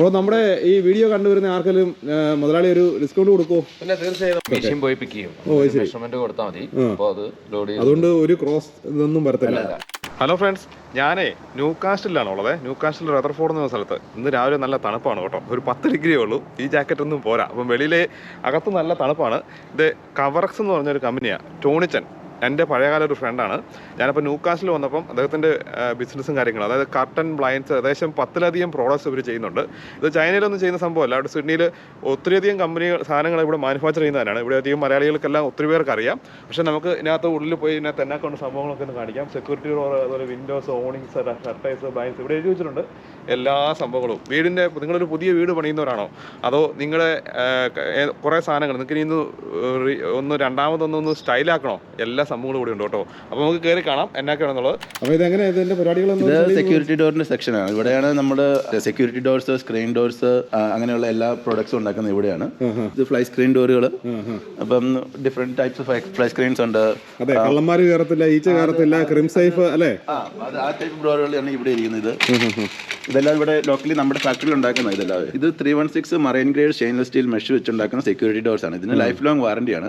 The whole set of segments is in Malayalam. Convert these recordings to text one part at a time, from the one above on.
അപ്പോൾ നമ്മുടെ ഈ വീഡിയോ കണ്ടുവരുന്ന ആർക്കെങ്കിലും മുതലാളി ഒരു ഡിസ്കൗണ്ട് കൊടുക്കുമോ പിന്നെ തീർച്ചയായും. മെഷീൻ പോയി പിക്ക് ചെയ്യും. മെഷർമെന്റ് കൊടുത്താൽ മതി. അപ്പോൾ അത് ലോഡ് അതുകൊണ്ട് ഒരു ക്രോസ് ഇതൊന്നും വരത്തില്ല. ഹലോ ഫ്രണ്ട്സ് ഞാനേ ന്യൂ കാസ്റ്റിലാണ് ഉള്ളത്. ന്യൂ കാസ്റ്റിൽ റെതർഫോർഡ് എന്ന സ്ഥലത്ത്. ഇന്ന് രാവിലെ നല്ല തണുപ്പാണ് കേട്ടോ. ഒരു പത്ത് ഡിഗ്രിയേ ഉള്ളൂ. ഈ ജാക്കറ്റ് ഒന്നും പോരാ. അപ്പം വെളിയിലെ അകത്ത് നല്ല തണുപ്പാണ്. ഇത് കവറക്സ് എന്ന് പറഞ്ഞൊരു കമ്പനിയാണ് ടോണിച്ചൻ എന്റെ പഴയകാല ഒരു ഫ്രണ്ടാണ് ഞാനപ്പോൾ ന്യൂ കാസ്റ്റിൽ വന്നപ്പം അദ്ദേഹത്തിന്റെ ബിസിനസ്സും കാര്യങ്ങളും അതായത് കർട്ടൻ ബ്ലൈൻഡ്സ് ഏകദേശം പത്തിലധികം പ്രോഡക്ട്സ് ഇവർ ചെയ്യുന്നുണ്ട്. ഇത് ചൈനയിലൊന്നും ചെയ്യുന്ന സംഭവമല്ല. അവിടെ സിഡ്നിയിൽ ഒത്തിരിയധികം കമ്പനികൾ സാധനങ്ങൾ ഇവിടെ മാനുഫാക്ചർ ചെയ്യുന്നതാണ് ഇവിടെ അധികം മലയാളികൾക്കെല്ലാം ഒത്തിരി പേർക്ക് അറിയാം. പക്ഷേ നമുക്ക് ഇതിനകത്ത് ഉള്ളിൽ പോയി ഇതിനകത്ത് എന്നാ കൊണ്ട് സംഭവങ്ങളൊക്കെ ഒന്ന് കാണിക്കാം. സെക്യൂരിറ്റി ഡോർ അതുപോലെ വിൻഡോസ് ഓണിങ്സ് ഷർട്ടേഴ്സ് ബ്ലൈൻസ് ഇവിടെ എഴുതി വെച്ചിട്ടുണ്ട്. എല്ലാ സംഭവങ്ങളും. വീടിന്റെ നിങ്ങളൊരു പുതിയ വീട് പണിയുന്നവരാണോ? അതോ നിങ്ങളുടെ കുറേ സാധനങ്ങൾ നിങ്ങൾക്ക് ഇനി ഒന്ന് രണ്ടാമതൊന്നൊന്ന് സ്റ്റൈലാക്കണോ? എല്ലാ സംഭവങ്ങളും കൂടി ഉണ്ട് കേട്ടോ. അപ്പോൾ നമുക്ക് കയറി കാണാം. എന്നാക്കാണെന്നുള്ളത്? അപ്പോൾ ഇതെങ്ങനെ ഇതിന്റെ പരിപാടികളൊന്നും ഇത് സെക്യൂരിറ്റി ഡോറിന്റെ സെക്ഷനാണ് ഇവിടെയാണ് നമ്മുടെ സെക്യൂരിറ്റി ഡോർസ് സ്ക്രീൻ ഡോർസ് അങ്ങനെയുള്ള എല്ലാ പ്രോഡക്ട്സും ഉണ്ടാക്കുന്നത് ഇവിടെയാണ്. ഇത് ഫ്ലൈ സ്ക്രീൻ ഡോറുകൾ അപ്പം different types of fly screens ഉണ്ട്. അതെ കയറത്തില്ല ഈച്ച കയറത്തില്ല ക്രിം സേഫ് അല്ലേ? ആ ആ ടൈപ്പ് ഡോറുകളാണ് ഇവിടെ ഇരിക്കുന്നത് ഇതെല്ലാം ഇവിടെ ലോക്കലി നമ്മുടെ ഫാക്ടറിയിൽ ഉണ്ടാക്കുന്ന ഇതെല്ലാം. ഇത് three one six marine grade stainless steel mesh വെച്ചുണ്ടാക്കുന്ന security doors ആണ്. ഇതിന് ലൈഫ് ലോങ് വാറന്റിയാണ്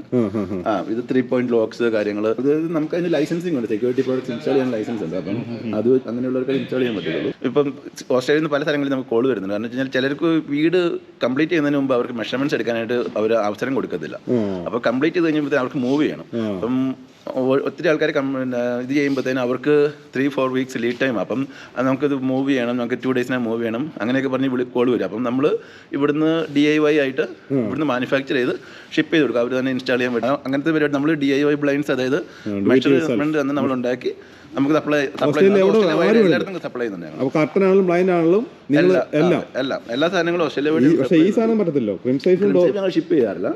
ആ ഇത് ത്രീ പോയിന്റ് ലോക്സ് കാര്യങ്ങൾ അത് നമുക്ക് അതിന് ലൈസൻസിങ് ഉണ്ട് സെക്യൂരിറ്റി പ്രോഡക്റ്റ് ഇൻസ്റ്റാൾ ചെയ്യാൻ ലൈസൻസ് ഉണ്ട്. അപ്പം അത് അങ്ങനെയുള്ളവർക്ക് ഇൻസ്റ്റാൾ ചെയ്യാൻ പറ്റുള്ളൂ. ഇപ്പം ഓസ്ട്രേലിയയിൽ നിന്ന് പല സ്ഥലങ്ങളിൽ നമുക്ക് കോൾ വരുന്നുണ്ട്. കാരണം വെച്ചാൽ കഴിഞ്ഞാൽ ചിലർക്ക് വീട് കംപ്ലീറ്റ് ചെയ്യുന്നതിന് മുമ്പ് അവർക്ക് മെഷർമെന്റ്സ് എടുക്കാനായിട്ട് അവർ അവസരം കൊടുക്കത്തില്ല. അപ്പോൾ കംപ്ലീറ്റ് ചെയ്ത് കഴിഞ്ഞപ്പോൾ അവർക്ക് മൂവ് ചെയ്യണം. അപ്പം ഒത്തിരി ആൾക്കാർ കം ഇത് ചെയ്യുമ്പോഴത്തേനും അവർക്ക് three four weeks lead time അപ്പം അത് നമുക്കത് മൂവ് ചെയ്യണം നമുക്ക് ടു ഡേയ്സിനായി മൂവ് ചെയ്യണം. അങ്ങനെയൊക്കെ പറഞ്ഞ് വിളി കോൾ വരും. അപ്പം നമ്മൾ ഇവിടുന്ന് ഡി ഐ വൈ ആയിട്ട് ഇവിടുന്ന് മാനുഫാക്ചർ ചെയ്ത് ഷിപ്പ് ചെയ്ത് കൊടുക്കും. അവർ തന്നെ ഇൻസ്റ്റാൾ ചെയ്യാൻ പറ്റും അങ്ങനത്തെ പരിപാടി നമ്മൾ ഡി ഐ വൈ ബ്ലൈൻസ് അതായത് മെഷർമെന്റ് തന്നെ നമ്മൾ ഉണ്ടാക്കി നമുക്ക് സപ്ലൈ സപ്ലൈ എല്ലായിടത്തും സപ്ലൈ ചെയ്യുന്നുണ്ട് അപ്പോൾ കർട്ടൻ ആണെങ്കിലും ബ്ലൈൻഡ് ആണെങ്കിലും നിങ്ങൾ എല്ലാം എല്ലാം. എല്ലാ. സാധനങ്ങളും ഓസ്ട്രേലിയ വഴി പക്ഷേ ഈ സാധനം പറ്റത്തില്ലോ. ക്രിം സേഫും ഞങ്ങൾ ഷിപ്പ് ചെയ്യാറില്ല.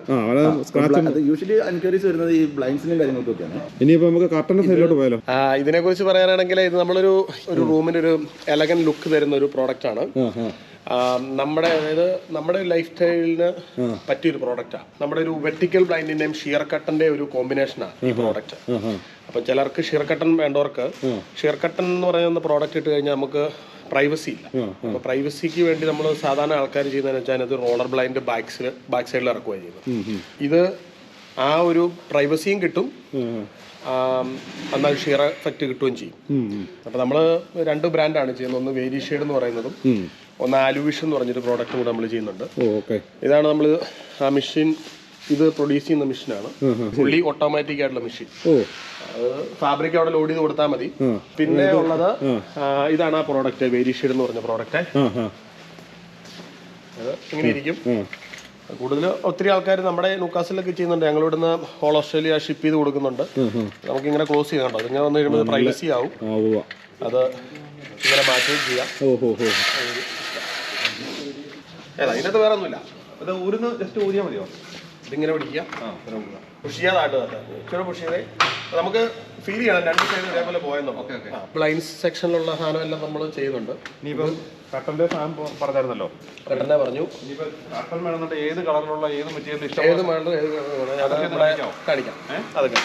യൂഷ്വലി എൻക്വയറീസ് വരുന്നത് ഈ ബ്ലൈൻസിനും കാര്യങ്ങൾക്കൊക്കെയാണ്. ഇനിയിപ്പോൾ നമുക്ക് കർട്ടന്റെ സൈഡിലോട്ട് പോയാലോ? ഇതിനെക്കുറിച്ച് പറയാനാണെങ്കിൽ ഇത് നമ്മളൊരു ഒരു റൂമിന് ഒരു എലഗൻ ലുക്ക് തരുന്ന ഒരു പ്രോഡക്റ്റ് ആണ്. നമ്മുടെ അതായത് നമ്മുടെ ലൈഫ് സ്റ്റൈലിന് പറ്റിയൊരു പ്രോഡക്റ്റാണ് നമ്മുടെ ഒരു വെർട്ടിക്കൽ ബ്ലൈൻഡിന്റെയും ഷിയർ കട്ടന്റെ ഒരു കോമ്പിനേഷനാണ് ഈ പ്രോഡക്റ്റ് അപ്പൊ ചിലർക്ക് ഷിയർ കട്ടൺ വേണ്ടവർക്ക് ഷിയർ കട്ടൺ എന്ന് പറയുന്ന പ്രോഡക്റ്റ് ഇട്ട് കഴിഞ്ഞാൽ നമുക്ക് പ്രൈവസി ഇല്ല. അപ്പൊ പ്രൈവസിക്ക് വേണ്ടി നമ്മൾ സാധാരണ ആൾക്കാർ ചെയ്യുന്നതെന്ന് വെച്ചാൽ അതിനകത്ത് റോളർ ബ്ലൈൻഡ് ബാക്സിൽ ബാക്ക് സൈഡിൽ ഇറക്കുകയാണ് ചെയ്യുന്നത് ഇത് ആ ഒരു പ്രൈവസിയും കിട്ടും. എന്നാൽ ഷിയർ എഫക്റ്റ് കിട്ടുകയും ചെയ്യും. അപ്പൊ നമ്മൾ രണ്ട് ബ്രാൻഡാണ് ചെയ്യുന്നത്. ഒന്ന് വേരിഷേഡ് എന്ന് പറയുന്നതും ഒന്ന് ആലുവിഷൻ എന്ന് പറഞ്ഞൊരു പ്രോഡക്റ്റ് കൂടെ നമ്മൾ ചെയ്യുന്നുണ്ട്. ഓക്കെ ഇതാണ് നമ്മൾ ആ മെഷീൻ ഇത് പ്രൊഡ്യൂസ് ചെയ്യുന്ന മെഷീനാണ് ഫുള്ളി ഓട്ടോമാറ്റിക് ആയിട്ടുള്ള മെഷീൻ അത് ഫാബ്രിക് അവിടെ ലോഡ് ചെയ്ത് കൊടുത്താൽ മതി. പിന്നെ ഉള്ളത് ഇതാണ് ആ പ്രോഡക്റ്റ് വേരിഷീഡ് എന്ന് പറഞ്ഞ പ്രോഡക്റ്റ് ഇങ്ങനെ ഇരിക്കും. കൂടുതൽ ഒത്തിരി ആൾക്കാർ നമ്മുടെ നൂക്കാസിലൊക്കെ ചെയ്യുന്നുണ്ട്. ഞങ്ങൾ ഇവിടുന്ന് ഹോൾ ഓസ്ട്രേലിയ ഷിപ്പ് ചെയ്ത് കൊടുക്കുന്നുണ്ട്. നമുക്ക് ഇങ്ങനെ ക്ലോസ് ചെയ്യുന്നുണ്ടോ അതിങ്ങനെ വന്നു കഴിയുമ്പോൾ പ്രൈവസി ആവും. അത് ഇങ്ങനെ മാറ്റുകയും ചെയ്യാം. അതിനകത്ത് വേറെ ഒന്നുമില്ല അത് ഊരുന്ന് ജസ്റ്റ് ഊരിയാൽ മതിയോ? ഇതിങ്ങനെ പിടിക്കുക. പുഷ് ചെയ്യാതായിട്ട് തന്നെ ഇച്ചിരി പുഷ് ചെയ്തേ. നമുക്ക് ഫീൽ ചെയ്യണം. രണ്ട് സൈഡ് ഇതേപോലെ പോയെന്നോ ബ്ലൈൻഡ് സെക്ഷനിലുള്ള സാധനം എല്ലാം നമ്മൾ ചെയ്യുന്നുണ്ട്. ഇനിയിപ്പം കട്ടന്റെ സാധനം പറഞ്ഞായിരുന്നല്ലോ. കട്ടന്റെ പറഞ്ഞു. കട്ടൻ വേണമെന്നുണ്ട് ഏത് കളറിലുള്ള ഏത് മെറ്റീരിയൽ ഇഷ്ടം ഏത് ഏത് വേണം. അത് കാണിക്കാം. അതൊക്കെ.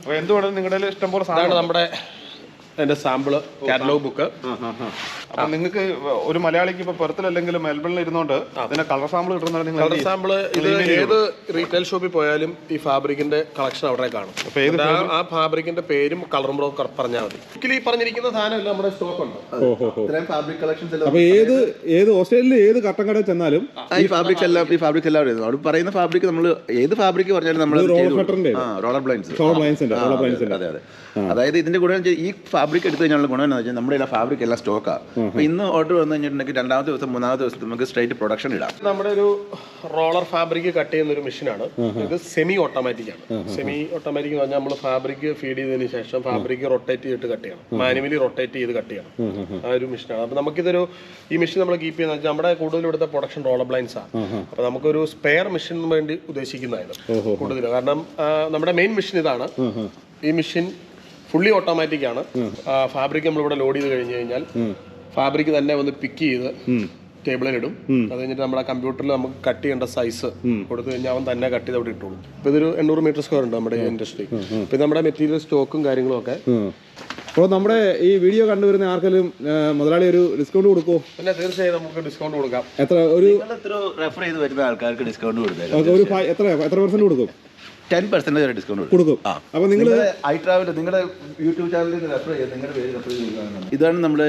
അപ്പോൾ എന്ത് വേണം നിങ്ങളുടെ ഇഷ്ടം പോലെ സാധനം ഇതാണ് നമ്മുടെ എന്റെ സാമ്പിൾ കാറ്റലോഗ് ബുക്ക് അപ്പൊ നിങ്ങൾക്ക് ഒരു മലയാളിക്ക് ഇപ്പൊ പെർത്തിൽ അല്ലെങ്കിൽ മെൽബണിൽ ഇരുന്നോണ്ട് അതിന്റെ കളർ സാമ്പിൾ കിട്ടുന്ന നിങ്ങൾ കളർ സാമ്പിൾ ഇത് ഏത് റീറ്റെയിൽ ഷോപ്പിൽ പോയാലും ഈ ഫാബ്രിക്കിന്റെ കളക്ഷൻ അവിടെ കാണും. അപ്പൊ ഏത് ആ- ഫാബ്രിക്കിന്റെ പേരും കളറും ബ്രോക്കർ പറഞ്ഞാൽ മതി. ഈ പറഞ്ഞിരിക്കുന്ന സാധനം നമ്മുടെ സ്റ്റോക്ക് ഉണ്ട്. ഫാബ്രിക് കളക്ഷൻസ് അപ്പോൾ ഏത് ഏത് ഓസ്ട്രേലിയയിൽ ഏത് കട്ടൻ കടയിൽ ചെന്നാലും ഈ ഫാബ്രിക്സ് എല്ലാം ഈ ഫാബ്രിക് എല്ലാം വരുന്നത് അവിടെ പറയുന്ന ഫാബ്രിക് നമ്മൾ ഏത് ഫാബ്രിക് പറഞ്ഞാലും നമ്മൾ റോളർ ബ്ലൈൻസ് അതെ അതെ അതായത് ഇതിന്റെ കൂടെ ഈ ഫാബ്രിക് എടുത്തു കഴിഞ്ഞാൽ ഗുണം എന്താ വെച്ചാൽ നമ്മുടെ എല്ലാ ഫാബ്രിക് എല്ലാം സ്റ്റോക്കാണ് ഇന്ന് ഓർഡർ വന്നു കഴിഞ്ഞിട്ടുണ്ടെങ്കിൽ രണ്ടാമത്തെ ദിവസം മൂന്നാമത്തെ ദിവസം നമുക്ക് സ്ട്രൈറ്റ് പ്രൊഡക്ഷൻ ഇടാം. നമ്മുടെ ഒരു റോളർ ഫാബ്രിക് കട്ട് ചെയ്യുന്ന ഒരു മെഷീനാണ് ഇത് സെമി ഓട്ടോമാറ്റിക് ആണ് സെമി ഓട്ടോമാറ്റിക് എന്ന് പറഞ്ഞാൽ നമ്മൾ ഫാബ്രിക് ഫീഡ് ചെയ്തതിന് ശേഷം ഫാബ്രിക് റൊട്ടേറ്റ് ചെയ്തിട്ട് കട്ട് ചെയ്യണം. മാനുവലി റൊട്ടേറ്റ് ചെയ്ത് കട്ട് ചെയ്യണം. ആ ഒരു മെഷീനാണ് അപ്പൊ നമുക്കിതൊരു ഈ മെഷീൻ നമ്മൾ കീപ്പ് ചെയ്യുന്ന വെച്ചാൽ നമ്മുടെ കൂടുതൽ ഇവിടുത്തെ പ്രൊഡക്ഷൻ റോളർ ബ്ലൈൻസ് ആണ്. അപ്പൊ നമുക്കൊരു സ്പെയർ മെഷീൻ വേണ്ടി ഉദ്ദേശിക്കുന്നതായിരുന്നു കൂടുതൽ. കാരണം നമ്മുടെ മെയിൻ മെഷീൻ ഇതാണ്. ഈ മെഷീൻ ഫുള്ളി ഓട്ടോമാറ്റിക് ആണ്. ഫാബ്രിക് നമ്മൾ ഇവിടെ ലോഡ് ചെയ്ത് കഴിഞ്ഞു കഴിഞ്ഞാൽ ഫാബ്രിക് തന്നെ ഒന്ന് പിക്ക് ചെയ്ത് ടേബിളിൽ ഇടും. അത് കഴിഞ്ഞിട്ട് നമ്മുടെ കമ്പ്യൂട്ടറിൽ നമുക്ക് കട്ട് ചെയ്യേണ്ട സൈസ് കൊടുത്തു കഴിഞ്ഞാൽ അവൻ തന്നെ കട്ട് ചെയ്ത് അവിടെ ഇട്ടോളും. ഇപ്പൊ ഇതൊരു എണ്ണൂറ് മീറ്റർ സ്ക്വയർ ഉണ്ട് നമ്മുടെ ഇൻഡസ്ട്രി പിന്നെ നമ്മുടെ മെറ്റീരിയൽ സ്റ്റോക്കും കാര്യങ്ങളും ഒക്കെ അപ്പോൾ നമ്മുടെ ഈ വീഡിയോ കണ്ടുവരുന്ന ആർക്കെങ്കിലും മുതലാളി ഒരു ഡിസ്കൗണ്ട് കൊടുക്കുമോ പിന്നെ തീർച്ചയായും നമുക്ക് ഡിസ്കൗണ്ട് കൊടുക്കാം. എത്ര? ഒരു റെഫർ ചെയ്ത് വരുന്ന ആൾക്കാർക്ക് ഡിസ്കൗണ്ട് കൊടുക്കാം ഒരു എത്ര എത്ര പെർസെന്റ് കൊടുക്കും? ടെൻ പെർസെന്റേജ് വരെ ഡിസ്കൗണ്ട് കൊടുക്കും. ആ. അപ്പൊ നിങ്ങൾ ഐ ട്രാവൽ നിങ്ങളുടെ യൂട്യൂബ് ചാനലിൽ റെഫർ ചെയ്ത് നിങ്ങളുടെ പേര് റെഫർ ചെയ്യുന്നത് ഇതാണ് നമ്മുടെ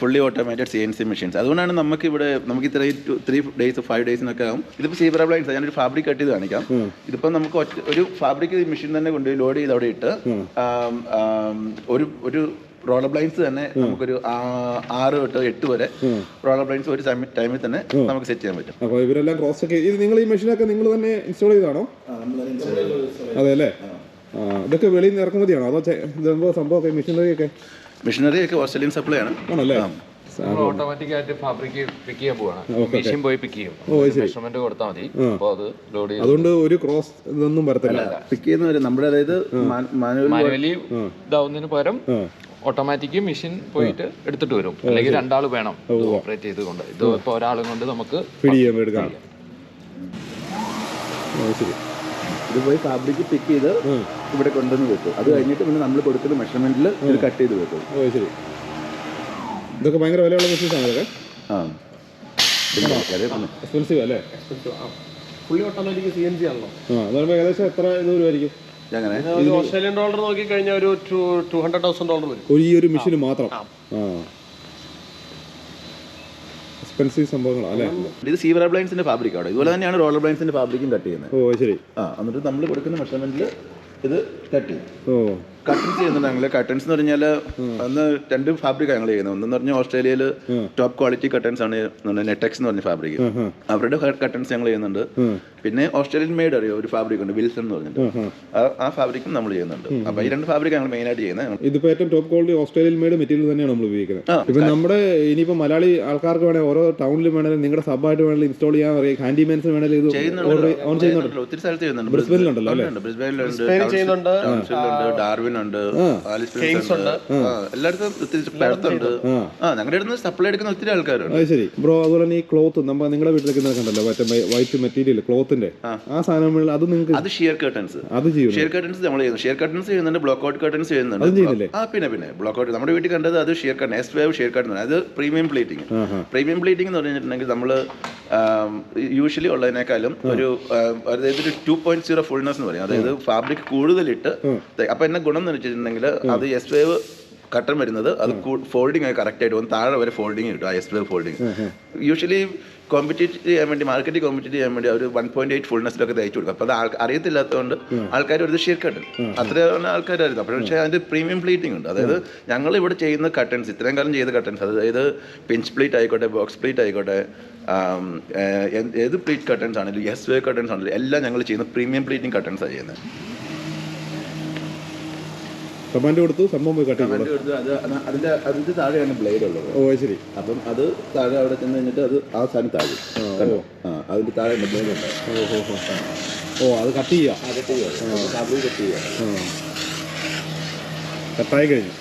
fully automated C N C machines അതുകൊണ്ടാണ് നമുക്ക് ഇവിടെ നമുക്ക് ഇത്ര ത്രീ ഡേയ്സ് ഫൈവ് ഡേയ്സിനൊക്കെ ആകും ഇതിപ്പോൾ സീബ്ര ബ്ലൈൻസ് ഞാനൊരു ഫാബ്രിക് കട്ട് ചെയ്ത് കാണിക്കാം. ഇതിപ്പോൾ നമുക്ക് ഒറ്റ ഒരു ഫാബ്രിക് മെഷീൻ തന്നെ കൊണ്ടുപോയി ലോഡ് ചെയ്ത് അവിടെ ഇട്ട് ഒരു ഒരു റോളർ ബ്ലൈൻസ് തന്നെ നമുക്കൊരു ആറ് തൊട്ട് എട്ട് വരെ റോളർ ബ്ലൈൻസ് ഒരു ടൈമിൽ തന്നെ നമുക്ക് സെറ്റ് ചെയ്യാൻ പറ്റും. അപ്പോൾ ഇവരെല്ലാം ക്രോസ് ചെക്ക് ഇത് നിങ്ങൾ ഈ മെഷീനൊക്കെ നിങ്ങൾ തന്നെ ഇൻസ്റ്റാൾ ചെയ്താണോ അതെ അല്ലേ? ഇതൊക്കെ വെളിയിൽ നിന്ന് ഇറക്കുമതിയാണോ അതോ ഇതെന്തോ സംഭവമൊക്കെ മെഷീനറി ഒക്കെ? മെഷീനറി ഒക്കെ ഓസ്ട്രേലിയൻ സപ്ലൈ ആണ്. ആണല്ലേ? ഓട്ടോമാറ്റിക് ആയിട്ട് ഫാബ്രിക് പിക്ക് ചെയ്യാൻ പോവാണ്. മെഷീൻ പോയി പിക്ക് ചെയ്യും. മെഷർമെന്റ് കൊടുത്താൽ മതി. അപ്പോൾ അത് ലോഡ് അതുകൊണ്ട് ഒരു ക്രോസ് ഇതൊന്നും വരത്തില്ല. പിക്ക് ചെയ്യുന്നവര് നമ്മുടെ അതായത് മാനുവലി ഇതാവുന്നതിന് പകരം ഓട്ടോമാറ്റിക് മെഷീൻ പോയിട്ട് എടുത്തിട്ട് വരും. അല്ലെങ്കിൽ രണ്ടാൾ വേണം ഓപ്പറേറ്റ് ചെയ്തുകൊണ്ട്. ഇത് ഇപ്പോൾ ഒരാളും കൊണ്ട് നമുക്ക് എടുക്കാം. ശരി. ഇത് പോയി ഫാബ്രിക് പിക്ക് ചെയ്ത് ഇവിടെ കൊണ്ടുവന്ന് വെക്കും. അത് കഴിഞ്ഞിട്ട് പിന്നെ നമ്മൾ കൊടുക്കുന്ന മെഷർമെന്റിൽ ഇത് കട്ട് ചെയ്ത് വെക്കും. ശരി. ഇതൊക്കെ ഭയങ്കര വിലയുള്ള മെഷീൻസ് ആണ് ഇതൊക്കെ ആ. എക്സ്പെൻസീവ് അല്ലേ? Fully automatic C N G ആണല്ലോ. ഏകദേശം എത്ര? ഇത് വരുമായിരിക്കും അങ്ങനെ ഒരു ഓസ്ട്രേലിയൻ ഡോളർ നോക്കി കഴിഞ്ഞാൽ ഒരു two two hundred thousand dollar വരും. ഈ ഒരു മെഷീന് മാത്രം? ആ. എക്സ്പെൻസീവ് സംഭവങ്ങളാണ് അല്ലേ? ഇത് സീവർ ബ്ലൈൻസിന്റെ ഫാബ്രിക് ആണ്. ഇതുപോലെ തന്നെയാണ് റോളർ ബ്ലൈൻസിന്റെ ഫാബ്രിക്കും കട്ട് ചെയ്യുന്നത്. ഓ ശരി. ആ എന്നിട്ട് നമ്മൾ കൊടുക്കുന്ന മെഷർമെന്റിൽ ഇത് കട്ട് ചെയ്യും. ഓ. കട്ടൻസ് ചെയ്യുന്നുണ്ട് ഞങ്ങൾ കട്ടൻസ് എന്ന് പറഞ്ഞാൽ അന്ന് രണ്ട് ഫാബ്രിക് ഞങ്ങൾ ചെയ്യുന്നത്. ഒന്നെന്ന് പറഞ്ഞാൽ ഓസ്ട്രേലിയയിൽ ടോപ്പ് ക്വാളിറ്റി കട്ടൻസ് ആണ് നെറ്റക്സ് എന്ന് പറഞ്ഞ ഫാബ്രിക്. അവരുടെ കട്ടൻസ് ഞങ്ങൾ ചെയ്യുന്നുണ്ട്. പിന്നെ ഓസ്ട്രേലിയൻ മെയ്ഡ് അറിയോ? ഒരു ഫാബ്രിക് ഉണ്ട് വിൽസൺ എന്ന് പറഞ്ഞിട്ട്. ആ- ഫാബ്രിക്കും നമ്മൾ ചെയ്യുന്നുണ്ട്. അപ്പൊ ഈ രണ്ട് ഫാബ്രിക് ഞങ്ങൾ മെയിൻ ആയിട്ട് ചെയ്യുന്നത് ഇതിപ്പോ ഏറ്റവും top quality Australian made material തന്നെയാണ് നമ്മൾ ഉപയോഗിക്കുന്നത്. ഇപ്പൊ നമ്മുടെ ഇനിയിപ്പോ മലയാളി ആൾക്കാർക്ക് വേണേൽ ഓരോ ടൗണിലും വേണേലും നിങ്ങളുടെ സബായിട്ട് വേണേലും ഇൻസ്റ്റാൾ ചെയ്യാൻ അറിയാം. ഹാൻഡിമാൻസ് വേണേലും ഇത് ഓൺ ചെയ്യുന്നുണ്ട്. ഒത്തിരി സ്ഥലത്ത് ചെയ്യുന്നുണ്ട്. ബ്രിസ്ബനിലുണ്ടല്ലോ അല്ലേ? ഉണ്ട്, ബ്രിസ്ബനിലുണ്ട് ഡാർവിൻ ഉണ്ട് എല്ലായിടത്തും ഒത്തിരി സ്ഥലത്തുണ്ട്. ആ. ഞങ്ങളുടെ അടുത്ത് സപ്ലൈ എടുക്കുന്ന ഒത്തിരി ആൾക്കാരുണ്ട്. ശരി. ബ്രോ അതുപോലെ ഈ ക്ലോത്ത് നമ്മൾ നിങ്ങളുടെ വീട്ടിലേക്ക് കണ്ടല്ലോ മറ്റേ വൈറ്റ് മെറ്റീരിയൽ ക്ലോത്തിന്റെ ആ. സാധനം അത് നിങ്ങൾക്ക് അത് ഷിയർ കർട്ടൻസ് അത് ചെയ്യും. ഷിയർ കർട്ടൻസ് നമ്മൾ ചെയ്യുന്നു. ഷിയർ കർട്ടൻസ് ചെയ്യുന്നുണ്ട് ബ്ലോക്ക് ഔട്ട് കർട്ടൻസ് ചെയ്യുന്നുണ്ട്. ആ പിന്നെ പിന്നെ. ബ്ലോക്ക് ഔട്ട് നമ്മുടെ വീട്ടിൽ കണ്ടത് അത് sheer curtain S wave sheer curtain അത് പ്രീമിയം പ്ലേറ്റിംഗ് പ്രീമിയം പ്ലേറ്റിംഗ് എന്ന് പറഞ്ഞിട്ടുണ്ടെങ്കിൽ നമ്മൾ യൂഷ്വലി ഉള്ളതിനേക്കാളും ഒരു അതായത് ഒരു ടു പോയിന്റ് സീറോ ഫുൾനെസ് എന്ന് പറയും. അതായത് ഫാബ്രിക് കൂടുതലിട്ട് അപ്പൊ എന്നെ ഗുണം എന്ന് വെച്ചിട്ടുണ്ടെങ്കിൽ അത് എസ് വേവ് കട്ടൻ വരുന്നത് അത് ഫോൾഡിംഗ് ആയി കറക്റ്റ് ആയിട്ട് വന്ന് താഴെ വരെ ഫോൾഡിംഗ് കിട്ടും ആ S wave folding usually compete ചെയ്യാൻ വേണ്ടി മാർക്കറ്റിൽ കോമ്പറ്റീറ്റ് ചെയ്യാൻ വേണ്ടി അവർ വൺ പോയിന്റ് എയ്റ്റ് ഫുൾനെസ്സിലൊക്കെ തയ്ച്ചു കൊടുക്കും. അപ്പോൾ അത് അറിയത്തില്ലാത്തതുകൊണ്ട് ആൾക്കാർ ഒരു ഷെയർ കട്ടൻ അത്രയാണ് ആൾക്കാരായിരുന്നു. അപ്പോൾ പക്ഷേ അതിന്റെ പ്രീമിയം പ്ലീറ്റിംഗ് ഉണ്ട്. അതായത് ഞങ്ങൾ ഇവിടെ ചെയ്യുന്ന കട്ടൻസ് ഇത്രയും കാലം ചെയ്ത കട്ടൻസ് അതായത് പിഞ്ച് പ്ലീറ്റ് ആയിക്കോട്ടെ ബോക്സ് പ്ലീറ്റ് ആയിക്കോട്ടെ ഏത് പ്ലീറ്റ് കട്ടൻസ് ആണെങ്കിലും എസ് വേ കട്ടൻസ് ആണെങ്കിലും എല്ലാം ഞങ്ങൾ ചെയ്യുന്ന പ്രീമിയം പ്ലീറ്റിംഗ് കട്ടൺസാണ് ചെയ്യുന്നത്. കമാൻഡ് കൊടുത്തു സംഭവം പോയി കട്ട് ചെയ്തു. കമാൻഡ് കൊടുത്ത്. അത് അത് അതിന്റെ അതിന്റെ താഴെയാണ് ബ്ലേഡ് ഉള്ളത്. ഓ ശരി. അപ്പം അത് താഴെ അവിടെ ചെന്ന് കഴിഞ്ഞിട്ട് അത് ആ സാധനം താഴെ. കണ്ടോ? ആ അതിന്റെ താഴെ ബ്ലേഡ് ഉണ്ട് ഓ അത് കട്ട് ചെയ്യാം. കട്ട് ചെയ്യുക കട്ടായി കഴിഞ്ഞു.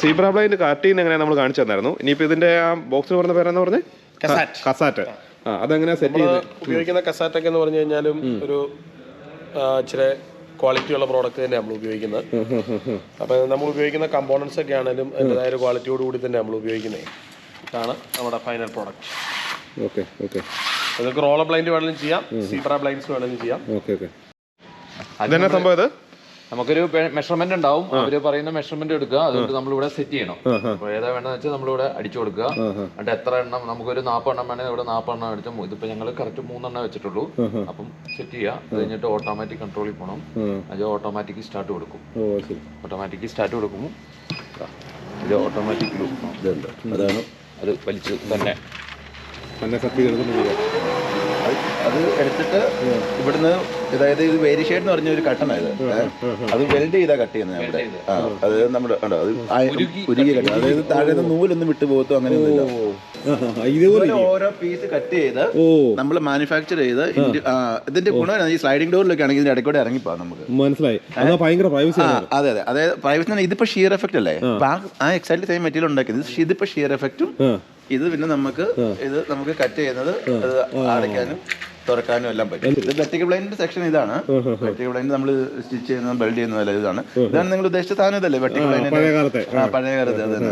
സീബ്ര ബ്ലൈൻഡ് കട്ട് ചെയ്യുന്ന എങ്ങനെയാ നമ്മൾ കാണിച്ചു തന്നായിരുന്നു? ഇനിയിപ്പോൾ ഇതിന്റെ ആ ബോക്സിന് പറഞ്ഞ പേരെന്ന് പറഞ്ഞ്? കസാറ്റ്. കസാറ്റ്. ആ അതെങ്ങനെയാ സെറ്റ് ചെയ്യുന്നത്? ഉപയോഗിക്കുന്ന കസാറ്റൊക്കെ എന്ന് പറഞ്ഞു കഴിഞ്ഞാലും ഒരു ഇച്ചിരി ക്വാളിറ്റി ഉള്ള പ്രോഡക്റ്റ് തന്നെ നമ്മൾ ഉപയോഗിക്കുന്നത്. അപ്പം നമ്മൾ ഉപയോഗിക്കുന്ന കമ്പോണൻസ് ഒക്കെ ആണെങ്കിലും അതിന്റെതായ ഒരു ക്വാളിറ്റിയോട് കൂടി തന്നെ നമ്മൾ ഉപയോഗിക്കുന്നത് ഇതാണ് നമ്മുടെ ഫൈനൽ പ്രോഡക്റ്റ് ഓക്കെ ഓക്കെ നിങ്ങൾക്ക് റോളർ ബ്ലൈൻഡ് വേണമെങ്കിലും ചെയ്യാം സീബ്ര ബ്ലൈൻഡ്സ് വേണമെങ്കിലും ചെയ്യാം. ഓക്കെ ഓക്കെ ഇതെന്നാ സംഭവം ഇത്? നമുക്കൊരു മെഷർമെന്റ് ഉണ്ടാവും. അവർ പറയുന്ന മെഷർമെന്റ് എടുക്കുക. അതുകൊണ്ട് നമ്മളിവിടെ സെറ്റ് ചെയ്യണം. അപ്പൊ ഏതാ വേണ്ടെന്ന് വെച്ചാൽ നമ്മളിവിടെ അടിച്ചു കൊടുക്കുക. എന്നിട്ട് എത്ര എണ്ണം നമുക്കൊരു നാപ്പെണ്ണം വേണമെങ്കിൽ ഇവിടെ നാപ്പെണ്ണം അടിച്ചു ഇതിപ്പോ ഞങ്ങൾ കറക്റ്റ് മൂന്നെണ്ണം വെച്ചിട്ടുള്ളൂ. അപ്പം സെറ്റ് ചെയ്യുക. അത് കഴിഞ്ഞിട്ട് ഓട്ടോമാറ്റിക് കൺട്രോളിൽ പോകണം അത് ഓട്ടോമാറ്റിക് സ്റ്റാർട്ട് കൊടുക്കും. ഓട്ടോമാറ്റിക് സ്റ്റാർട്ട് കൊടുക്കുമ്പോൾ ഇത് ഓട്ടോമാറ്റിക് ലൂപ്പ് അതാണ്. അത് വലിച്ചു തന്നെ. തന്നെ കത്തി ചെയ്തെടുക്കുന്നു അത് എടുത്തിട്ട് ഇവിടുന്ന് അതായത് ഇത് വേരിഷേഡ് എന്ന് പറഞ്ഞ ഒരു കട്ടനായത് അത് വെൽഡ് ചെയ്താ കട്ട് ചെയ്യുന്നത് നമ്മുടെ ആ അത് നമ്മുടെ ഉണ്ടോ അത് ആ ഉരുകി കട്ട്. അതായത് താഴെ നൂലൊന്നും വിട്ടു പോകത്തോ അങ്ങനെയൊന്നുമില്ല. ഇതേപോലെ ഇതുപോലെ ഓരോ പീസ് കട്ട് ചെയ്ത് നമ്മൾ മാനുഫാക്ചർ ചെയ്ത് ഇതിന്റെ ഗുണം ഈ സ്ലൈഡിംഗ് ഡോറിലൊക്കെ ആണെങ്കിൽ ഇതിന്റെ ഇടയ്ക്കൂടെ ഇറങ്ങിപ്പോ നമുക്ക്. മനസ്സിലായി. അതെ അതെ അതായത് പ്രൈവസി ഇതിപ്പോ ഷിയർ എഫക്റ്റ് അല്ലേ? ആ- ആ എക്സാക്ട്ലി സെയിം മെറ്റീരിയൽ ഉണ്ടാക്കിയത്. ഇത് ഇതിപ്പോ ഷിയർ എഫക്റ്റും ഇത് പിന്നെ നമുക്ക് ഇത് നമുക്ക് കട്ട് ചെയ്യുന്നത് അടയ്ക്കാനും തുറക്കാനും എല്ലാം പറ്റും. ഇത് വെർട്ടിക്കൽ ബ്ലൈൻഡിന്റെ സെക്ഷൻ ഇതാണ്. വെർട്ടിക്കൽ ബ്ലൈൻഡ് നമ്മൾ സ്റ്റിച്ച് ചെയ്യുന്ന ബിൽഡ് ചെയ്യുന്ന ഇതാണ്. ഇതാണ് നിങ്ങൾ ഉദ്ദേശിച്ച സാധനം ഇതല്ലേ? വെർട്ടിക്കൽ ബ്ലൈൻഡ് പഴയ കാലത്തെ. കാലത്ത് അത് തന്നെ.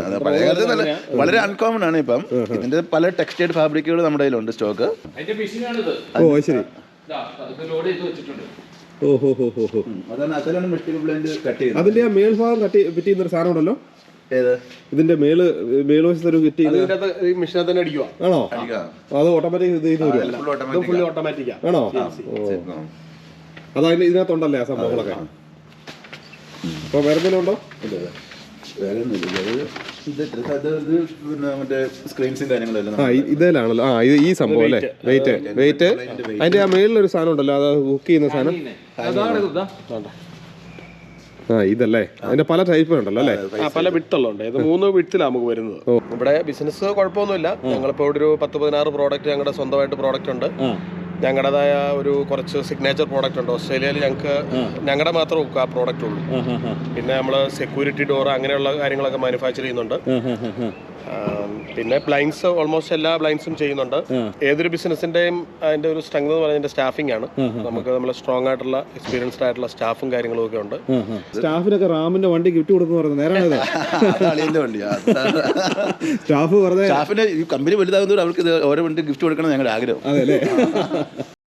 നല്ല വളരെ അൺകോമൺ ആണ് ഇപ്പം. ഇതിന്റെ പല ടെക്സ്റ്റൈഡ് ഫാബ്രിക്കുകൾ നമ്മുടെ കയ്യിലുണ്ട് സ്റ്റോക്ക് ഓ ശരി. ഇതാ, ഇത് ലോഡ് ചെയ്ത് വെച്ചിട്ടുണ്ട്. ഓ ഹോ ഹോ ഹോ ഹോ. അതാണ് അതിലാണ് വെർട്ടിക്കൽ ബ്ലൈൻഡ് കട്ട് ചെയ്യുന്നത്. അതിന്റെ ആ മേൽഭാഗം കട്ടി ചെയ്യുന്ന ഒരു സാധനം ഉണ്ടല്ലോ? ഇതിന്റെ മേൾ മേൽവശത്ത് ഒരു കിറ്റ് ഈ മെഷീനെ തന്നെ അടിക്കുക ആണോ? അടിക്കാം. അത് ഓട്ടോമാറ്റിക് ഇത് ചെയ്ത് വരുമോ Full ഇത് automatic ഫുള്ളി ഓട്ടോമാറ്റിക്കാ ആണോ? ആ. അതതിന് ഇതിനകത്തുണ്ടല്ലേ ആ സംഭവങ്ങളൊക്കെ? അപ്പൊ വേറെ എന്തെങ്കിലും ഉണ്ടോ. വേറെ ഇതിലാണല്ലോ. ആ ഇത് ഈ സംഭവം അല്ലേ? വെയിറ്റ് വെയിറ്റ് അതിന്റെ ആ മേളിലൊരു സാധനം ഉണ്ടല്ലോ. അത് ഹുക്ക് ചെയ്യുന്ന സാധനം. ആ ഇതല്ലേ? അതിന്റെ പല ടൈപ്പ് ഉണ്ടല്ലോ അല്ലേ? ആ പല വിട്ടുള്ളുണ്ട് ഇത് മൂന്ന് വിട്ടിലാണ് നമുക്ക് വരുന്നത്? ഇവിടെ ബിസിനസ് കുഴപ്പമൊന്നുമില്ല. ഞങ്ങളിപ്പോൾ ഇവിടെ ഒരു പത്ത് പതിനാറ് പ്രോഡക്റ്റ് ഞങ്ങളുടെ സ്വന്തമായിട്ട് പ്രോഡക്റ്റ് ഉണ്ട്. ഞങ്ങളുടേതായ ഒരു കുറച്ച് സിഗ്നേച്ചർ പ്രോഡക്റ്റ് ഉണ്ട്. ഓസ്ട്രേലിയയിൽ ഞങ്ങൾക്ക് ഞങ്ങളുടെ മാത്രം ആ പ്രോഡക്റ്റ് ഉള്ളൂ. പിന്നെ നമ്മൾ സെക്യൂരിറ്റി ഡോർ അങ്ങനെയുള്ള കാര്യങ്ങളൊക്കെ മാനുഫാക്ചർ ചെയ്യുന്നുണ്ട്. പിന്നെ ബ്ലൈൻഡ്സ് ഓൾമോസ്റ്റ് എല്ലാ ബ്ലൈൻഡ്സും ചെയ്യുന്നുണ്ട്. ഏതൊരു ബിസിനസിന്റെയും അതിന്റെ ഒരു സ്ട്രെങ്ത് എന്ന് പറയുന്നത് സ്റ്റാഫിംഗ് ആണ്. നമുക്ക് നമ്മളെ സ്ട്രോങ് ആയിട്ടുള്ള എക്സ്പീരിയൻസ്ഡ് ആയിട്ടുള്ള സ്റ്റാഫും കാര്യങ്ങളും ഒക്കെ ഉണ്ട്. സ്റ്റാഫിനൊക്കെ റാമിന്റെ വണ്ടി ഗിഫ്റ്റ് കൊടുക്കുന്നു പറയുന്നത് നേരാണ് സ്റ്റാഫ് വെറുതെ സ്റ്റാഫിന് ഈ കമ്പനി വലുതാകുന്നതോടെ അവർക്ക് ഓരോ വണ്ടി ഗിഫ്റ്റ് കൊടുക്കണം ഞങ്ങളുടെ ആഗ്രഹം. അതെ അല്ലേ?